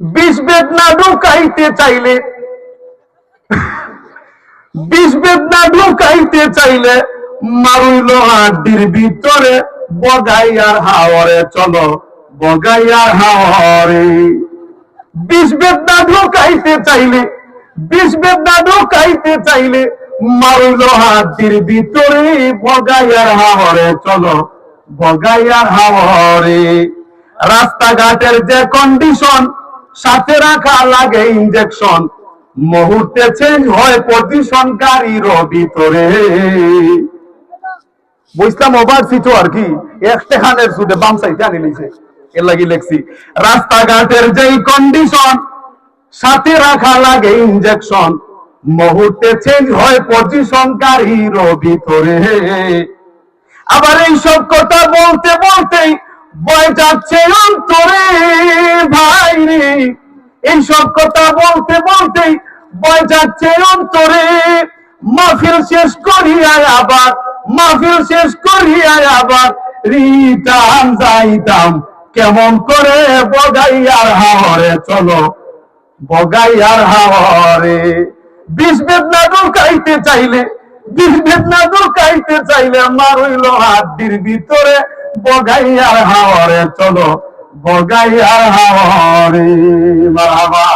বিষ বেদনা ঢুকাইতে চাইলে, বিষ বেদনা ঢুকাইতে চাইলে মারুইল হাড্ডির ভিতরে বগাইয়ার হাওয়ারে চলো, বগাইয়ার হাওয়ারে বিষ বেদনা ঢুকাইতে চাইলে, বিষ বেদনা ঢুকাইতে চাইলে মারুইল হাড্ডির ভিতরে বগাইয়ার হাওয়ারে চলো, বগাইয়ার হাওয়ারে রাস্তাঘাটের যে কন্ডিশন সাথে রাখা লাগে ইঞ্জেকশন মুহূর্তে চেঞ্জ হয় পজিশনকারীর ভিতরে বুঝলাম ওভার সিটো আর কি? একটা সুদে বাম সাইডে আনি লিছে এর লাগি লেখছি, রাস্তাঘাটের যেই কন্ডিশন সাথে রাখা লাগে ইঞ্জেকশন মুহূর্তে চেঞ্জ হয় পজিশনকারীর ভিতরে আবার এই সব কথা বলতে বলতেই যাচ্ছে অন্তরে, ভাই রে। এই সব কথা বলতে বলতেই বয় যাচ্ছে অন্তরে। মাহফিল শেষ করিয়া আবার, মাহফিল শেষ করিয়া আবার, রিটার্ন যাইতাম। কেমন করে বগাইয়ার হাওরে, চলো বগাইয়ার হাওরে। বিষ বেদনা ঢুকাইতে চাইলে, বিষ বেদনা ঢুকাইতে চাইলে মারইল হাড্ডির ভিতরে। বগাইয়ার হাওরে চলো বগাইয়ার হাওরে মারহাবা